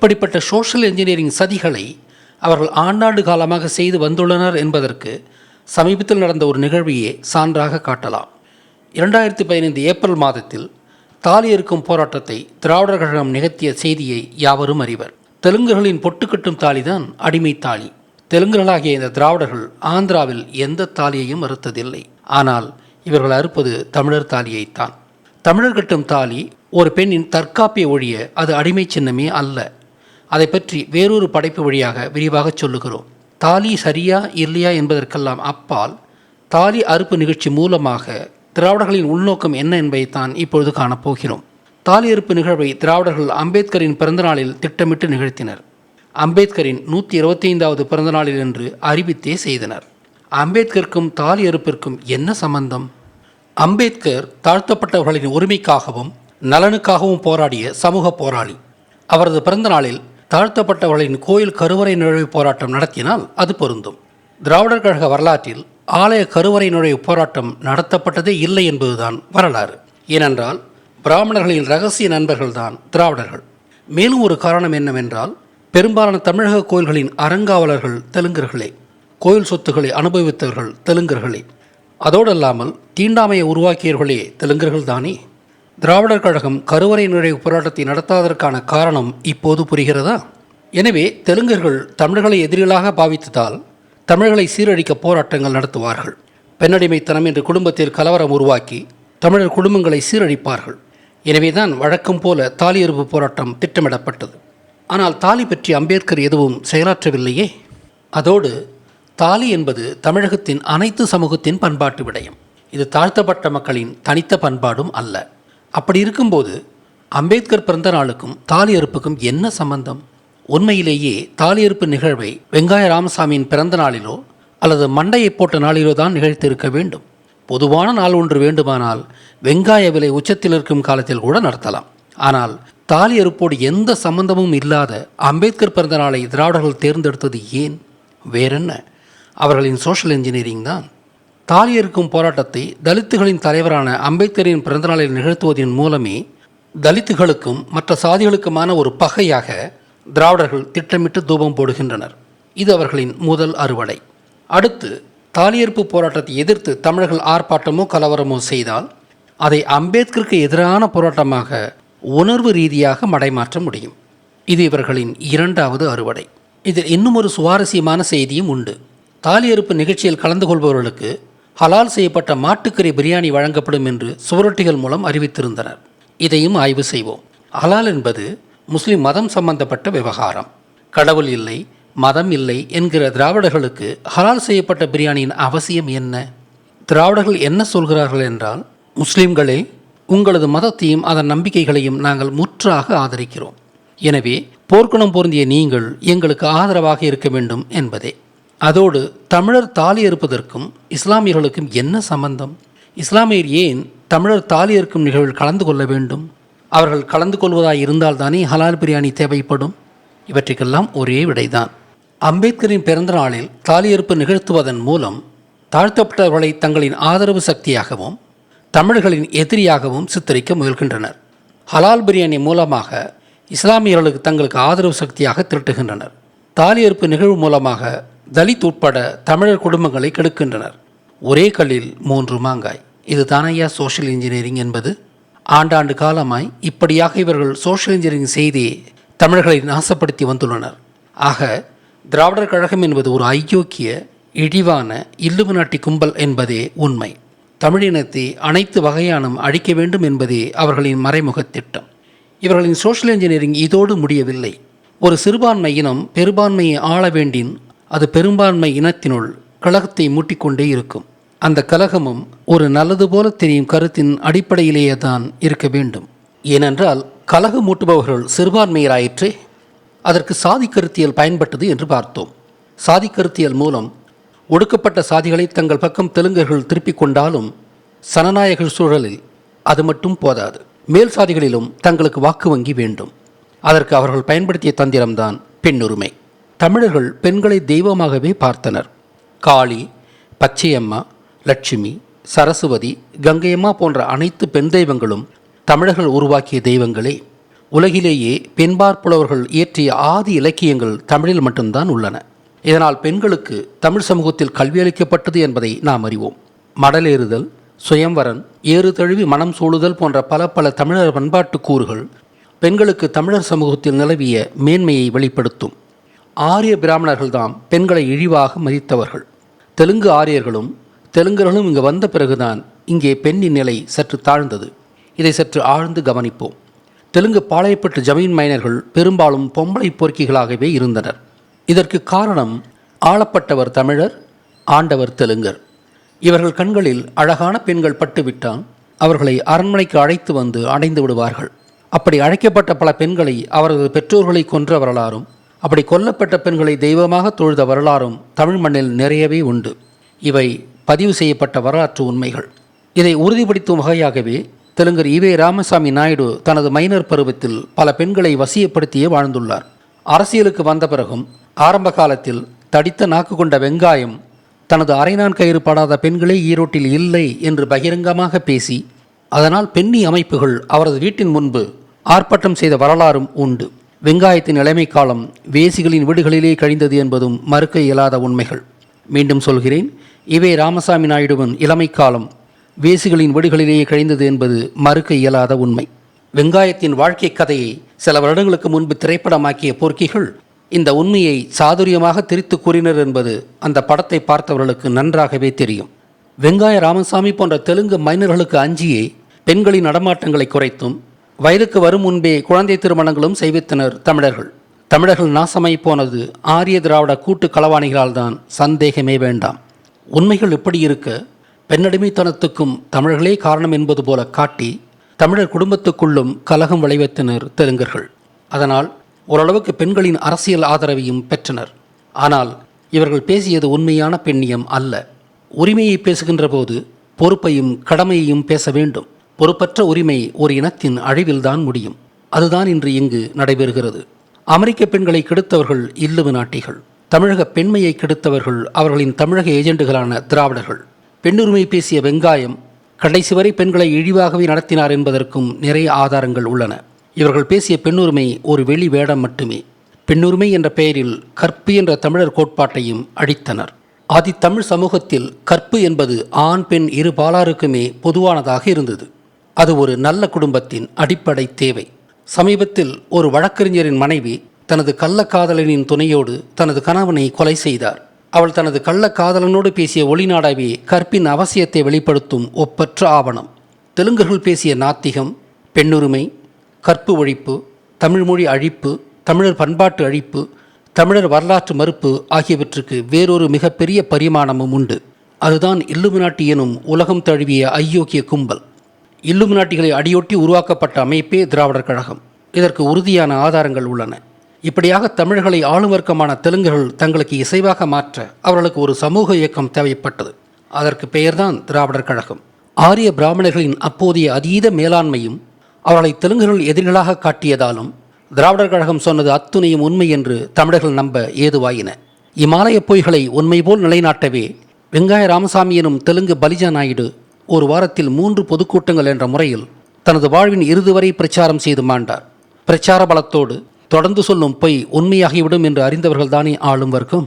இப்படிப்பட்ட social engineering சதிகளை அவர்கள் ஆண்டாண்டு காலமாக செய்து வந்துள்ளனர் என்பதற்கு சமீபத்தில் நடந்த ஒரு நிகழ்வையே சான்றாக காட்டலாம். இரண்டாயிரத்தி பதினைந்து ஏப்ரல் மாதத்தில் தாலி இருக்கும் போராட்டத்தை திராவிடர் கழகம் நிகழ்த்திய செய்தியை யாவரும் அறிவர். தெலுங்குகளின் பொட்டுக்கட்டும் தாலிதான் அடிமை தாலி. தெலுங்குகளாகிய இந்த திராவிடர்கள் ஆந்திராவில் எந்த தாலியையும் மறுத்ததில்லை ஆனால் இவர்கள் அறுப்பது தமிழர் தாலியைத்தான். தமிழர் கட்டும் தாலி ஒரு பெண்ணின் தற்காப்பிய ஒழிய அது அடிமை சின்னமே அல்ல. அதை பற்றி வேறொரு படைப்பு வழியாக விரிவாக சொல்லுகிறோம். தாலி சரியா இல்லையா என்பதற்கெல்லாம் அப்பால் தாலி அறுப்பு நிகழ்ச்சி மூலமாக திராவிடர்களின் உள்நோக்கம் என்ன என்பதைத்தான் இப்பொழுது காணப்போகிறோம். தாலி அறுப்பு நிகழ்வை திராவிடர்கள் அம்பேத்கரின் பிறந்தநாளில் திட்டமிட்டு நிகழ்த்தினர். அம்பேத்கரின் நூற்றி இருபத்தைந்தாவது பிறந்தநாளில் என்று அறிவித்தே செய்தனர். அம்பேத்கருக்கும் தாலி அறுப்பிற்கும் என்ன சம்பந்தம்? அம்பேத்கர் தாழ்த்தப்பட்டவர்களின் உரிமைக்காகவும் நலனுக்காகவும் போராடிய சமூக போராளி. அவரது பிறந்தநாளில் தாழ்த்தப்பட்டவர்களின் கோயில் கருவறை நுழைவு போராட்டம் நடத்தினால் அது பொருந்தும். திராவிடர் கழக வரலாற்றில் ஆலய கருவறை நுழைவு போராட்டம் நடத்தப்பட்டதே இல்லை என்பதுதான் வரலாறு. ஏனென்றால் பிராமணர்களின் ரகசிய நண்பர்கள்தான் திராவிடர்கள். மேலும் ஒரு காரணம் என்னவென்றால் பெரும்பாலான தமிழக கோயில்களின் அறங்காவலர்கள் தெலுங்கர்களே கோயில் சொத்துக்களை அனுபவித்தவர்கள் தெலுங்கர்களே. அதோடல்லாமல் தீண்டாமையை உருவாக்கியவர்களே தெலுங்கர்கள் தானே திராவிடர் கழகம் கருவறை நுழைவு போராட்டத்தை நடத்தாததற்கான காரணம் இப்போது புரிகிறதா? எனவே தெலுங்கர்கள் தமிழர்களை எதிரிகளாக பாவித்ததால் தமிழர்களை சீரழிக்க போராட்டங்கள் நடத்துவார்கள். பெண்ணடிமைத்தனம் என்று குடும்பத்தில் கலவரம் உருவாக்கி தமிழர் குடும்பங்களை சீரழிப்பார்கள். எனவேதான் வழக்கம் போல தாலியறுப்பு போராட்டம் திட்டமிடப்பட்டது. ஆனால் தாலி பற்றி அம்பேத்கர் எதுவும் செயலாற்றவில்லையே? அதோடு தாலி என்பது தமிழகத்தின் அனைத்து சமூகத்தின் பண்பாட்டு விடயம். இது தாழ்த்தப்பட்ட மக்களின் தனித்த பண்பாடும் அல்ல. அப்படி இருக்கும்போது அம்பேத்கர் பிறந்த நாளுக்கும் தாலி அறுப்புக்கும் என்ன சம்பந்தம்? உண்மையிலேயே தாலி அறுப்பு நிகழ்வை வெங்காய ராமசாமியின் பிறந்த நாளிலோ அல்லது மண்டையை போட்ட நாளிலோ தான் நிகழ்த்தியிருக்க வேண்டும். பொதுவான நாள் ஒன்று வேண்டுமானால் வெங்காய விலை உச்சத்தில் இருக்கும் காலத்தில் கூட நடத்தலாம். ஆனால் தாலி அறுப்போடு எந்த சம்பந்தமும் இல்லாத அம்பேத்கர் பிறந்த நாளை திராவிடர்கள் தேர்ந்தெடுத்தது ஏன்? வேறென்ன? அவர்களின் சோஷியல் இன்ஜினியரிங் தான். தாலி இருக்கும் போராட்டத்தை தலித்துகளின் தலைவரான அம்பேத்கரின் பிறந்தநாளில் நிகழ்த்துவதன் மூலமே தலித்துகளுக்கும் மற்ற சாதிகளுக்குமான ஒரு பகையாக திராவிடர்கள் திட்டமிட்டு தூபம் போடுகின்றனர். இது அவர்களின் முதல் அறுவடை. அடுத்து தாலியறுப்பு போராட்டத்தை எதிர்த்து தமிழர்கள் ஆர்ப்பாட்டமோ கலவரமோ செய்தால் அதை அம்பேத்கருக்கு எதிரான போராட்டமாக உணர்வு ரீதியாக மடைமாற்ற முடியும். இது இவர்களின் இரண்டாவது அறுவடை. இதில் இன்னும் ஒரு சுவாரஸ்யமான செய்தியும் உண்டு. தாலியறுப்பு நிகழ்ச்சியில் கலந்து கொள்பவர்களுக்கு ஹலால் செய்யப்பட்ட மாட்டுக்கறி பிரியாணி வழங்கப்படும் என்று சுவரொட்டிகள் மூலம் அறிவித்திருந்தனர். இதையும் ஆய்வு செய்வோம். ஹலால் என்பது முஸ்லிம் மதம் சம்பந்தப்பட்ட விவகாரம். கடவுள் இல்லை மதம் இல்லை என்கிற திராவிடர்களுக்கு ஹலால் செய்யப்பட்ட பிரியாணியின் அவசியம் என்ன? திராவிடர்கள் என்ன சொல்கிறார்கள் என்றால் முஸ்லிம்களே உங்களது மதத்தையும் அதன் நம்பிக்கைகளையும் நாங்கள் முற்றாக ஆதரிக்கிறோம். எனவே போர்க்குணம் பொருந்திய நீங்கள் எங்களுக்கு ஆதரவாக இருக்க வேண்டும் என்பதே. அதோடு தமிழர் தாலி அறுப்பதற்கும் இஸ்லாமியர்களுக்கும் என்ன சம்பந்தம்? இஸ்லாமியர் ஏன் தமிழர் தாலி அறுக்கும் நிகழ்வில் கலந்து கொள்ள வேண்டும்? அவர்கள் கலந்து கொள்வதாய் இருந்தால்தானே ஹலால் பிரியாணி தேவைப்படும்? இவற்றுக்கெல்லாம் ஒரே விடைதான். அம்பேத்கரின் பிறந்த நாளில் தாலியறுப்பு நிகழ்த்துவதன் மூலம் தாழ்த்தப்பட்டவர்களை தங்களின் ஆதரவு சக்தியாகவும் தமிழர்களின் எதிரியாகவும் சித்தரிக்க முயல்கின்றனர். ஹலால் பிரியாணி மூலமாக இஸ்லாமியர்களுக்கு தங்களுக்கு ஆதரவு சக்தியாக திரட்டுகின்றனர். தாலியறுப்பு நிகழ்வு மூலமாக தலித் உட்பட தமிழர் குடும்பங்களை கெடுக்கின்றனர். ஒரே கல்லில் மூன்று மாங்காய். இது தானையா சோஷியல் இன்ஜினியரிங் என்பது. ஆண்டாண்டு காலமாய் இப்படியாக இவர்கள் சோஷியல் இன்ஜினியரிங் செய்தி தமிழர்களை நாசப்படுத்தி வந்துள்ளனர். ஆக திராவிடர் கழகம் என்பது ஒரு ஐயோக்கிய இழிவான இல்லுமினாட்டி கும்பல் என்பதே உண்மை. தமிழினத்தை அனைத்து வகையானும் அழிக்க வேண்டும் என்பதே அவர்களின் மறைமுக திட்டம். இவர்களின் சோஷியல் இன்ஜினியரிங் இதோடு முடியவில்லை. ஒரு சிறுபான்மை இனம் பெரும்பான்மையை ஆள வேண்டின் அது பெரும்பான்மை இனத்தினுள் கழகத்தை மூட்டிக்கொண்டே இருக்கும். அந்த கலகமும் ஒரு நல்லது போல தெரியும் கருத்தின் அடிப்படையிலேயே தான் இருக்க வேண்டும். ஏனென்றால் கலகம் மூட்டுபவர்கள் சிறுபான்மையராயிற்றே அதற்கு சாதி கருத்தியல் பயன்பட்டது என்று பார்த்தோம். சாதி கருத்தியல் மூலம் ஒடுக்கப்பட்ட சாதிகளை தங்கள் பக்கம் தெலுங்கர்கள் திருப்பிக் கொண்டாலும் சனநாயக சூழலில் அது மட்டும் போதாது. மேல் சாதிகளிலும் தங்களுக்கு வாக்கு வங்கி வேண்டும். அதற்கு அவர்கள் பயன்படுத்திய தந்திரம்தான் பெண்ணுரிமை. தமிழர்கள் பெண்களை தெய்வமாகவே பார்த்தனர். காளி பச்சையம்மா லட்சுமி சரஸ்வதி கங்கையம்மா போன்ற அனைத்து பெண் தெய்வங்களும் தமிழர்கள் உருவாக்கிய தெய்வங்களே. உலகிலேயே பெண்பார்ப்புலவர்கள் இயற்றிய ஆதி இலக்கியங்கள் தமிழில் மட்டும்தான் உள்ளன. இதனால் பெண்களுக்கு தமிழ் சமூகத்தில் கல்வி அளிக்கப்பட்டது என்பதை நாம் அறிவோம். மடலேறுதல் சுயம்வரன் ஏறு தழுவி மனம் சூழுதல் போன்ற பல பல தமிழர் பண்பாட்டு கூறுகள் பெண்களுக்கு தமிழர் சமூகத்தில் நிலவிய மேன்மையை வெளிப்படுத்தும். ஆரிய பிராமணர்கள்தாம் பெண்களை இழிவாக மதித்தவர்கள். தெலுங்கு ஆரியர்களும் தெலுங்கர்களும் இங்கு வந்த பிறகுதான் இங்கே பெண்ணின் நிலை சற்று தாழ்ந்தது. இதை சற்று ஆழ்ந்து கவனிப்போம். தெலுங்கு பாளையப்பட்டு ஜமீன் மைனர்கள் பெரும்பாலும் பொம்பளை பொறுக்கிகளாகவே இருந்தனர். இதற்கு காரணம் ஆளப்பட்டவர் தமிழர் ஆண்டவர் தெலுங்கர். இவர்கள் கண்களில் அழகான பெண்கள் பட்டுவிட்டால் அவர்களை அரண்மனைக்கு அழைத்து வந்து அடைந்து விடுவார்கள். அப்படி அழைக்கப்பட்ட பல பெண்களை அவரது பெற்றோர்களை கொன்ற வரலாறும் அப்படி கொல்லப்பட்ட பெண்களை தெய்வமாக தொழுத வரலாறும் தமிழ் மண்ணில் நிறையவே உண்டு. இவை பதிவு செய்யப்பட்ட வரலாற்று உண்மைகள். இதை உறுதிப்படுத்தும் வகையாகவே தெலுங்கர் இவே ராமசாமி நாயுடு தனது மைனர் பருவத்தில் பல பெண்களை வசியப்படுத்தியே வாழ்ந்துள்ளார். அரசியலுக்கு வந்த பிறகும் ஆரம்ப காலத்தில் தடித்த நாக்கு கொண்ட வெங்காயம் தனது அரைநான் கயிறு படாத பெண்களே ஈரோட்டில் இல்லை என்று பகிரங்கமாக பேசி அதனால் பெண்ணி அமைப்புகள் அவரது வீட்டின் முன்பு ஆர்ப்பாட்டம் செய்த வரலாறும் உண்டு. வெங்காயத்தின் இளமை காலம் வேசிகளின் வீடுகளிலே கழிந்தது என்பதும் மறுக்க இயலாத உண்மைகள். மீண்டும் சொல்கிறேன் இவே ராமசாமி நாயுடுவின் இளமை காலம் வேசிகளின் வீடுகளிலேயே கழிந்தது என்பது மறுக்க இயலாத உண்மை. வெங்காயத்தின் வாழ்க்கை கதையை சில வருடங்களுக்கு முன்பு திரைப்படமாக்கிய போர்க்கிகள் இந்த உண்மையை சாதுரியமாக திரித்து கூறினர் என்பது அந்த படத்தை பார்த்தவர்களுக்கு நன்றாகவே தெரியும். வெங்காய ராமசாமி போன்ற தெலுங்கு மைனர்களுக்கு அஞ்சியே பெண்களின் நடமாட்டங்களை குறைத்தும் வயதுக்கு வரும் முன்பே குழந்தை திருமணங்களும் செய்வித்தனர் தமிழர்கள். தமிழர்கள் நாசமாய் போனது ஆரிய திராவிட கூட்டு களவாணிகளால் தான் சந்தேகமே வேண்டாம். உண்மைகள் இப்படி இருக்க? பெண்ணடிமைத்தனத்துக்கும் தமிழர்களே காரணம் என்பது போல காட்டி தமிழர் குடும்பத்துக்குள்ளும் கலகம் விளைவித்தனர் தெலுங்கர்கள். அதனால் ஓரளவுக்கு பெண்களின் அரசியல் ஆதரவையும் பெற்றனர். ஆனால் இவர்கள் பேசியது உண்மையான பெண்ணியம் அல்ல. உரிமையை பேசுகின்ற போது பொறுப்பையும் கடமையையும் பேச வேண்டும். பொறுப்பற்ற உரிமை ஒரு இனத்தின் அழிவில்தான் முடியும். அதுதான் இன்று இங்கு நடைபெறுகிறது. அமெரிக்க பெண்களை கெடுத்தவர்கள் இல்லுவு நாட்டிகள். தமிழக பெண்மையை கெடுத்தவர்கள் அவர்களின் தமிழக ஏஜெண்டுகளான திராவிடர்கள். பெண்ணுரிமை பேசிய வெங்காயம் கடைசி வரை பெண்களை இழிவாகவே நடத்தினார் என்பதற்கும் நிறைய ஆதாரங்கள் உள்ளன. இவர்கள் பேசிய பெண்ணுரிமை ஒரு வெளி வேடம் மட்டுமே. பெண்ணுரிமை என்ற பெயரில் கற்பு என்ற தமிழர் கோட்பாட்டையும் அழித்தனர். ஆதித்தமிழ் சமூகத்தில் கற்பு என்பது ஆண் பெண் இரு பாலாருக்குமே பொதுவானதாக இருந்தது. அது ஒரு நல்ல குடும்பத்தின் அடிப்படை தேவை. சமீபத்தில் ஒரு வழக்கறிஞரின் மனைவி தனது கள்ளக்காதலனின் துணையோடு தனது கணவனை கொலை செய்தார். அவள் தனது கள்ளக்காதலனோடு பேசிய ஒளிநாடாவே கற்பின் அவசியத்தை வெளிப்படுத்தும் ஒப்பற்ற ஆவணம். தெலுங்கர்கள் பேசிய நாத்திகம் பெண்ணுரிமை கற்பு ஒழிப்பு தமிழ்மொழி அழிப்பு தமிழர் பண்பாட்டு அழிப்பு தமிழர் வரலாற்று மறுப்பு ஆகியவற்றுக்கு வேறொரு மிகப்பெரிய பரிமாணமும் உண்டு. அதுதான் இல்லுமினாட்டி எனும் உலகம் தழுவிய ஐயோக்கிய கும்பல். இல்லுமினாட்டிகளை அடியொட்டி உருவாக்கப்பட்ட அமைப்பே திராவிடர் கழகம். இதற்கு உறுதியான ஆதாரங்கள் உள்ளன. இப்படியாக தமிழர்களை ஆளும் வர்க்கமான தெலுங்குகள் தங்களுக்கு இசைவாக மாற்ற அவர்களுக்கு ஒரு சமூக இயக்கம் தேவைப்பட்டது. அதற்கு பெயர்தான் திராவிடர் கழகம். ஆரிய பிராமணர்களின் அப்போதைய அதீத மேலாண்மையும் அவர்களை தெலுங்குகள் எதிரிகளாக காட்டியதாலும் திராவிடர் கழகம் சொன்னது அத்துணையும் உண்மை என்று தமிழர்கள் நம்ப ஏதுவாயின. இமாலய பொய்களை உண்மை போல் நிலைநாட்டவே வெங்காய ராமசாமி எனும் தெலுங்கு பலிஜா நாயுடு ஒரு வாரத்தில் மூன்று பொதுக்கூட்டங்கள் என்ற முறையில் தனது வாழ்வின் இறுதி வரை பிரச்சாரம் செய்து மாண்டார். பிரச்சார பலத்தோடு தொடர்ந்து சொல்லும் பொய் உண்மையாகிவிடும் என்று அறிந்தவர்கள்தானே ஆளும் வர்க்கம்.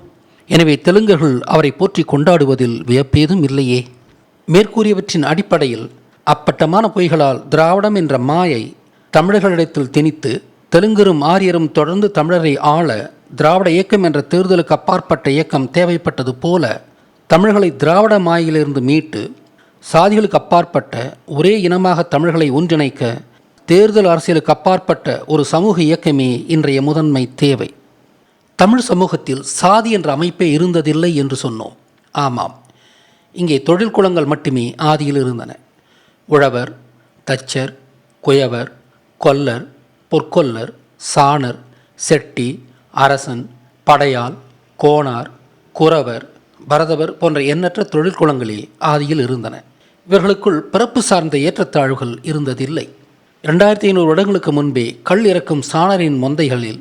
எனவே தெலுங்கர்கள் அவரை போற்றி கொண்டாடுவதில் வியப்பேதும் இல்லையே. மேற்கூறியவற்றின் அடிப்படையில் அப்பட்டமான பொய்களால் திராவிடம் என்ற மாயை தமிழர்களிடத்தில் திணித்து தெலுங்கரும் ஆரியரும் தொடர்ந்து தமிழரை ஆள திராவிட இயக்கம் என்ற தேர்தலுக்கு அப்பாற்பட்ட இயக்கம் தேவைப்பட்டது போல தமிழர்களை திராவிட மாயிலிருந்து மீட்டு சாதிகளுக்கு அப்பாற்பட்ட ஒரே இனமாக தமிழர்களை ஒன்றிணைக்க தேர்தல் அரசியலுக்கு அப்பாற்பட்ட ஒரு சமூக இயக்கமே இன்றைய முதன்மை தேவை. தமிழ் சமூகத்தில் சாதி என்ற அமைப்பே இருந்ததில்லை என்று சொன்னோம். ஆமாம். இங்கே தொழில் குளங்கள் மட்டுமே ஆதியில் இருந்தன. உழவர் தச்சர் குயவர் கொல்லர் பொற்கொல்லர் சாணர் செட்டி அரசன் படையாள் கோணார் குறவர் பரதவர் போன்ற எண்ணற்ற தொழிற்குளங்களே ஆதியில் இருந்தன. இவர்களுக்குள் பிறப்பு சார்ந்த ஏற்றத்தாழ்வுகள் இருந்ததில்லை. இரண்டாயிரத்தி ஐநூறு வருடங்களுக்கு முன்பே கல் இறக்கும் சாணரின் மொந்தைகளில்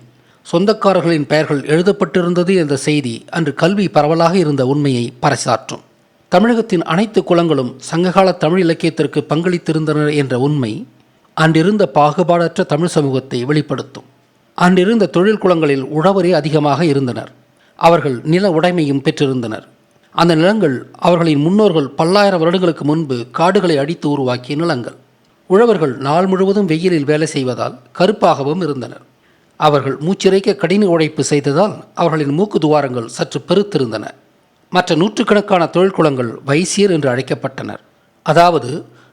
சொந்தக்காரர்களின் பெயர்கள் எழுதப்பட்டிருந்தது என்ற செய்தி அன்று கல்வி பரவலாக இருந்த உண்மையை பறைசாற்றும். தமிழகத்தின் அனைத்து குலங்களும் சங்ககால தமிழ் இலக்கியத்திற்கு பங்களித்திருந்தனர் என்ற உண்மை அன்றிருந்த பாகுபாடற்ற தமிழ் சமூகத்தை வெளிப்படுத்தும். அன்றிருந்த தொழில் குளங்களில் உழவரே அதிகமாக இருந்தனர். அவர்கள் நில உடைமையும் பெற்றிருந்தனர். அந்த நிலங்கள் அவர்களின் முன்னோர்கள் பல்லாயிரம் வருடங்களுக்கு முன்பு காடுகளை அடித்து உருவாக்கிய நிலங்கள். உழவர்கள் நாள் முழுவதும் வெயிலில் வேலை செய்வதால் கருப்பாகவும் இருந்தனர். அவர்கள் மூச்சிறைக்க கடின உழைப்பு செய்ததால் அவர்களின் மூக்கு துவாரங்கள் சற்று பெருத்திருந்தன. மற்ற நூற்றுக்கணக்கான தொழிற்குளங்கள் வைசியர் என்று அழைக்கப்பட்டனர். அதாவது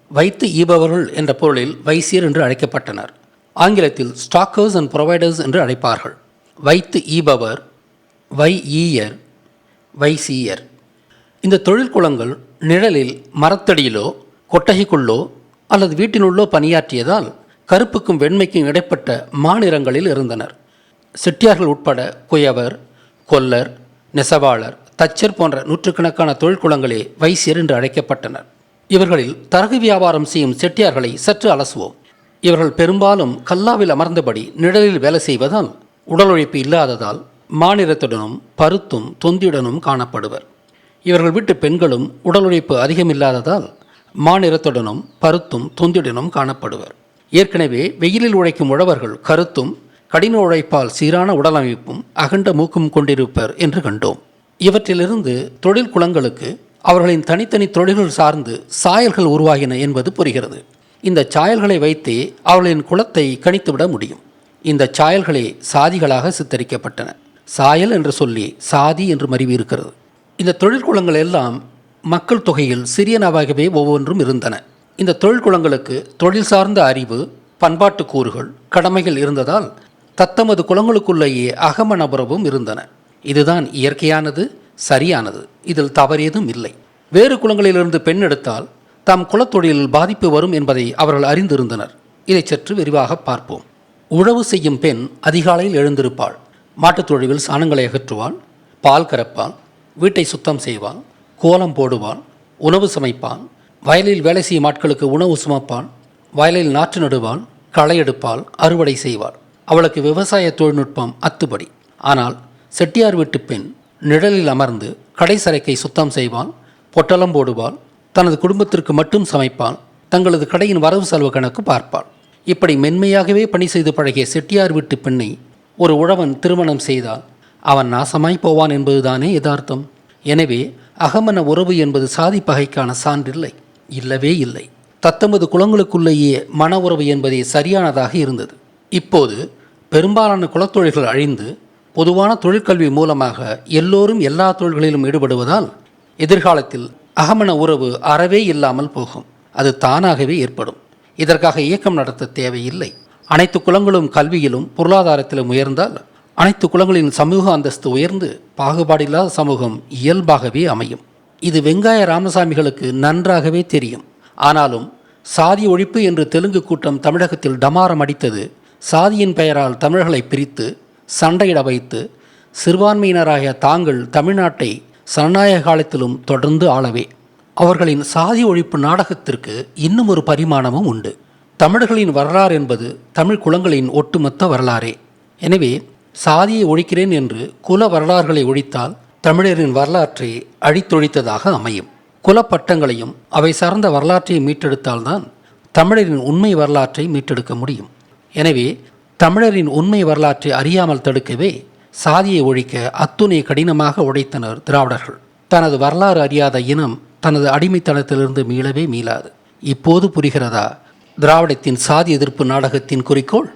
வைத்து ஈபவர்கள் என்ற பொருளில் வைசியர் என்று அழைக்கப்பட்டனர். ஆங்கிலத்தில் ஸ்டாக்கர்ஸ் அண்ட் ப்ரொவைடர்ஸ் என்று அழைப்பார்கள். வைத்து ஈபவர் வை ஈயர் வைசீயர். இந்த தொழிற்குளங்கள் நிழலில் மரத்தடியிலோ கொட்டகைக்குள்ளோ அல்லது வீட்டினுள்ளோ பணியாற்றியதால் கருப்புக்கும் வெண்மைக்கும் இடைப்பட்ட மாநிறங்களில் இருந்தனர். செட்டியார்கள் உட்பட குயவர் கொல்லர் நெசவாளர் தச்சர் போன்ற நூற்றுக்கணக்கான தொழிற்குளங்களே வைசியர் என்று அழைக்கப்பட்டனர். இவர்களில் தரகு வியாபாரம் செய்யும் செட்டியார்களை சற்று அலசுவோம். இவர்கள் பெரும்பாலும் கல்லாவில் அமர்ந்தபடி நிழலில் வேலை செய்வதால் உடல் உழைப்பு இல்லாததால் மாநிலத்துடனும் பருத்தும் தொந்தியுடனும் காணப்படுவர். இவர்கள் வீட்டு பெண்களும் உடல் உழைப்பு அதிகமில்லாததால் மாநிறத்துடனும் பருத்தும் துந்துடனும் காணப்படுவர். ஏற்கனவே வெயிலில் உழைக்கும் உழவர்கள் கருத்தும் கடின உழைப்பால் சீரான உடலமைப்பும் அகண்ட மூக்கும் கொண்டிருப்பர் என்று கண்டோம். இவற்றிலிருந்து தொழில் குளங்களுக்கு அவர்களின் தனித்தனி தொழில்கள் சார்ந்து சாயல்கள் உருவாகின என்பது புரிகிறது. இந்த சாயல்களை வைத்தே அவர்களின் குலத்தை கணித்துவிட முடியும். இந்த சாயல்களே சாதிகளாக சித்தரிக்கப்பட்டன. சாயல் என்று சொல்லி சாதி என்று மறிவு இருக்கிறது. இந்த தொழிற்குளங்கள் எல்லாம் மக்கள் தொகையில் சிறியனவாகவே ஒவ்வொன்றும் இருந்தன. இந்த தொழிற்குளங்களுக்கு தொழில் சார்ந்த அறிவு பண்பாட்டு கூறுகள் கடமைகள் இருந்ததால் தத்தமது குளங்களுக்குள்ளேயே அகம நபரவும் இருந்தன. இதுதான் இயற்கையானது சரியானது. இதில் தவறேதும் இல்லை. வேறு குளங்களிலிருந்து பெண் எடுத்தால் தாம் குலத்தொழிலில் பாதிப்பு வரும் என்பதை அவர்கள் அறிந்திருந்தனர். இதை சற்று விரிவாக பார்ப்போம். உழவு செய்யும் பெண் அதிகாலையில் எழுந்திருப்பாள். மாட்டுத் தொழிலில் சாணங்களை அகற்றுவாள் பால் கறப்பாள் வீட்டை சுத்தம் செய்வான் கோலம் போடுவான் உணவு சமைப்பான் வயலில் வேலை செய்யும் ஆட்களுக்கு உணவு சுமப்பான் வயலில் நாற்று நடுவான் களை எடுப்பால் அறுவடை செய்வாள். அவளுக்கு விவசாய தொழில்நுட்பம் அத்துபடி ஆனால் செட்டியார் வீட்டு பெண் நிழலில் அமர்ந்து கடைசரைக்கை சுத்தம் செய்வாள் பொட்டலம் போடுவாள் தனது குடும்பத்திற்கு மட்டும் சமைப்பாள் தங்களது கடையின் வரவு செலவு கணக்கு பார்ப்பாள். இப்படி மென்மையாகவே பணி செய்து பழகிய செட்டியார் வீட்டு பெண்ணை ஒரு உழவன் திருமணம் செய்தால் அவன் நாசமாய் போவான் என்பதுதானே யதார்த்தம். எனவே அகமன உறவு என்பது சாதி பகைக்கான சான்றில்லை. இல்லவே இல்லை. தத்தமது குலங்களுக்குள்ளேயே மன உறவு என்பதே சரியானதாக இருந்தது. இப்போது பெரும்பாலான குலத்தொழில்கள் அழிந்து பொதுவான தொழிற்கல்வி மூலமாக எல்லோரும் எல்லா தொழில்களிலும் ஈடுபடுவதால் எதிர்காலத்தில் அகமன உறவு அறவே இல்லாமல் போகும். அது தானாகவே ஏற்படும். இதற்காக இயக்கம் நடத்த தேவையில்லை. அனைத்து குலங்களும் கல்வியிலும் பொருளாதாரத்திலும் உயர்ந்தால் அனைத்து குலங்களின் சமூக அந்தஸ்து உயர்ந்து பாகுபாடில்லாத சமூகம் இயல்பாகவே அமையும். இது வெங்காய ராமசாமிகளுக்கு நன்றாகவே தெரியும். ஆனாலும் சாதி ஒழிப்பு என்று தெலுங்கு கூட்டம் தமிழகத்தில் டமாரம் அடித்தது சாதியின் பெயரால் தமிழர்களை பிரித்து சண்டையிட வைத்து சிறுபான்மையினராகிய தாங்கள் தமிழ்நாட்டை சனநாயக காலத்திலும் தொடர்ந்து ஆளவே. அவர்களின் சாதி ஒழிப்பு நாடகத்திற்கு இன்னும் ஒரு பரிமாணமும் உண்டு. தமிழர்களின் வரலாறு என்பது தமிழ் குலங்களின் ஒட்டுமொத்த வரலாறே. எனவே சாதியை ஒழிக்கிறேன் என்று குல வரலாறுகளை ஒழித்தால் தமிழரின் வரலாற்றை அழித்தொழித்ததாக அமையும். குலப்பட்டங்களையும் அவை சார்ந்த வரலாற்றை மீட்டெடுத்தால்தான் தமிழரின் உண்மை வரலாற்றை மீட்டெடுக்க முடியும். எனவே தமிழரின் உண்மை வரலாற்றை அறியாமல் தடுக்கவே சாதியை ஒழிக்க அத்துணை கடினமாக உழைத்தனர் திராவிடர்கள். தனது வரலாறு அறியாத இனம் தனது அடிமைத்தனத்திலிருந்து மீளவே மீளாது. இப்போது புரிகிறதா? திராவிடத்தின் சாதி எதிர்ப்பு நாடகத்தின் குறிக்கோள்?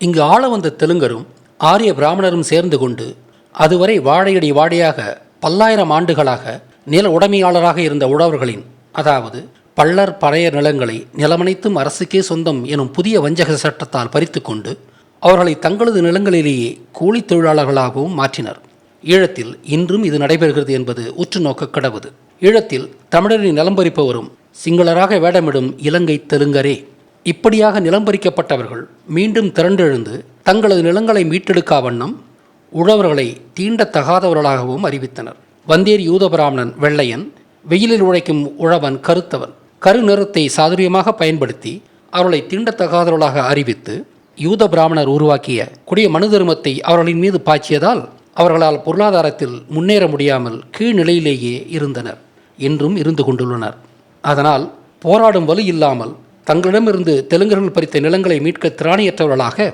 இங்கு ஆள வந்த தெலுங்கரும் ஆரிய பிராமணரும் சேர்ந்து கொண்டு அதுவரை வாழையடி வாடையாக பல்லாயிரம் ஆண்டுகளாக நில உடைமையாளராக இருந்த உழவர்களின் அதாவது பள்ளர் பறையர் நிலங்களை நிலமனைத்தும் அரசுக்கே சொந்தம் எனும் புதிய வஞ்சக சட்டத்தால் பறித்து கொண்டு அவர்களை தங்களது நிலங்களிலேயே கூலித் தொழிலாளர்களாகவும் மாற்றினர். ஈழத்தில் இன்றும் இது நடைபெறுகிறது என்பது உற்று நோக்க கடவுது. ஈழத்தில் தமிழரின் நிலம் பறிப்பவரும் சிங்களராக வேடமிடும் இலங்கை தெலுங்கரே. இப்படியாக நிலம் பறிக்கப்பட்டவர்கள் மீண்டும் திரண்டெழுந்து தங்களது நிலங்களை மீட்டெடுக்கா வண்ணம் உழவர்களை தீண்டத்தகாதவர்களாகவும் அறிவித்தனர். வந்தேர் யூதபிராமணன் வெள்ளையன் வெயிலில் உழைக்கும் உழவன் கருத்தவன் கரு நிறத்தை சாதுரியமாக பயன்படுத்தி அவர்களை தீண்டத்தகாதவர்களாக அறிவித்து யூத பிராமணர் உருவாக்கிய கொடிய மனு தர்மத்தை அவர்களின் மீது பாய்ச்சியதால் அவர்களால் பொருளாதாரத்தில் முன்னேற முடியாமல் கீழ்நிலையிலேயே இருந்தனர். என்றும் இருந்து கொண்டுள்ளனர். அதனால் போராடும் வலு இல்லாமல் தங்களிடமிருந்து தெலுங்கர்கள் பறித்த நிலங்களை மீட்க திராணியற்றவர்களாக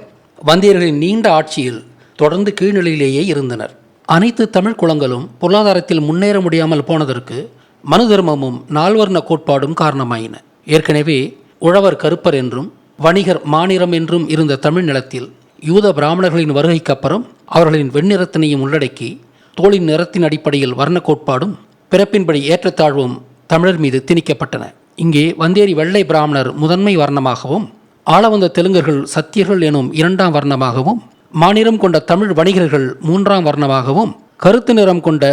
வந்தியர்களின் நீண்ட ஆட்சியில் தொடர்ந்து கீழ்நிலையிலேயே இருந்தனர். அனைத்து தமிழ் குளங்களும் பொருளாதாரத்தில் முன்னேற முடியாமல் போனதற்கு மனு தர்மமும் நால்வர்ண கோட்பாடும் காரணமாயின. ஏற்கனவே உழவர் கருப்பர் என்றும் வணிகர் மாநிலம் என்றும் இருந்த தமிழ் நிலத்தில் யூத பிராமணர்களின் வருகைக்கு அப்புறம் அவர்களின் வெண்ணிறத்தினையும் உள்ளடக்கி தோளின் நிறத்தின் அடிப்படையில் வர்ண கோட்பாடும் பிறப்பின்படி ஏற்றத்தாழ்வும் தமிழர் மீது திணிக்கப்பட்டன. இங்கே வந்தேரி வெள்ளை பிராமணர் முதன்மை வர்ணமாகவும் ஆளவந்த தெலுங்கர்கள் சத்தியர்கள் எனும் இரண்டாம் வர்ணமாகவும் மாநிலம் கொண்ட தமிழ் வணிகர்கள் மூன்றாம் வர்ணமாகவும் கருத்து நிறம் கொண்ட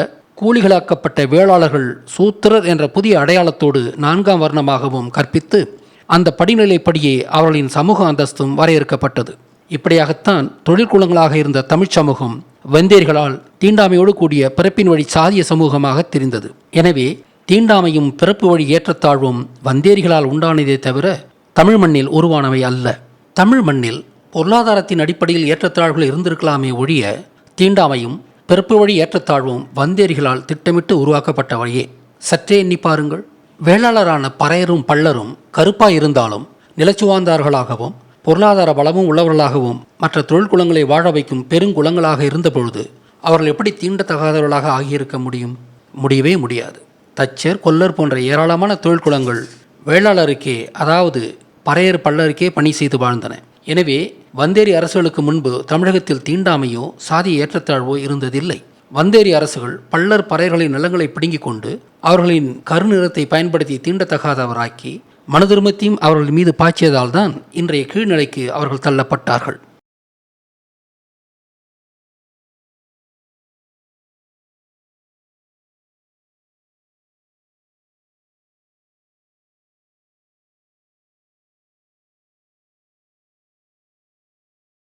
கூலிகளாக்கப்பட்ட வேளாளர்கள் சூத்திரர் என்ற புதிய அடையாளத்தோடு நான்காம் வர்ணமாகவும் கற்பித்து அந்த படிநிலைப்படியே அவர்களின் சமூக அந்தஸ்தும் வரையறுக்கப்பட்டது. இப்படியாகத்தான் தொழிற்குலங்களாக இருந்த தமிழ்ச் சமூகம் வந்தேர்களால் தீண்டாமையோடு கூடிய பிறப்பின் வழி சாதிய சமூகமாக தெரிந்தது. எனவே தீண்டாமையும் பிறப்பு வழி ஏற்றத்தாழ்வும் வந்தேரிகளால் உண்டானதே தவிர தமிழ் மண்ணில் உருவானவை அல்ல. தமிழ் மண்ணில் பொருளாதாரத்தின் அடிப்படையில் ஏற்றத்தாழ்வுகள் இருந்திருக்கலாமே ஒழிய தீண்டாமையும் பிறப்பு வழி ஏற்றத்தாழ்வும் வந்தேரிகளால் திட்டமிட்டு உருவாக்கப்பட்டவையே. சற்றே எண்ணி பாருங்கள். வேளாளரான பறையரும் பள்ளரும் கருப்பாய் இருந்தாலும் நிலச்சுவார்ந்தார்களாகவும் பொருளாதார பலமும் உள்ளவர்களாகவும் மற்ற தொழில் குளங்களை வாழ வைக்கும் பெருங்குலங்களாக இருந்தபொழுது அவர்கள் எப்படி தீண்டத்தகாதவர்களாக ஆகியிருக்க முடியும்? முடியவே முடியாது. தச்சர் கொல்லர் போன்ற ஏராளமான தொழிற்குளங்கள் வேளாளருக்கே அதாவது பறையர் பல்லருக்கே பணி செய்து வாழ்ந்தன. எனவே வந்தேரி அரசுகளுக்கு முன்பு தமிழகத்தில் தீண்டாமையோ சாதி ஏற்றத்தாழ்வோ இருந்ததில்லை. வந்தேரி அரசுகள் பல்லர் பறையர்களின் நிலங்களை பிடுங்கிக் கொண்டு அவர்களின் கருநிறத்தை பயன்படுத்தி தீண்டத்தகாதவராக்கி மனதுருமத்தையும் அவர்கள் மீது பாய்ச்சியதால் தான் இன்றைய கீழ்நிலைக்கு அவர்கள் தள்ளப்பட்டார்கள்.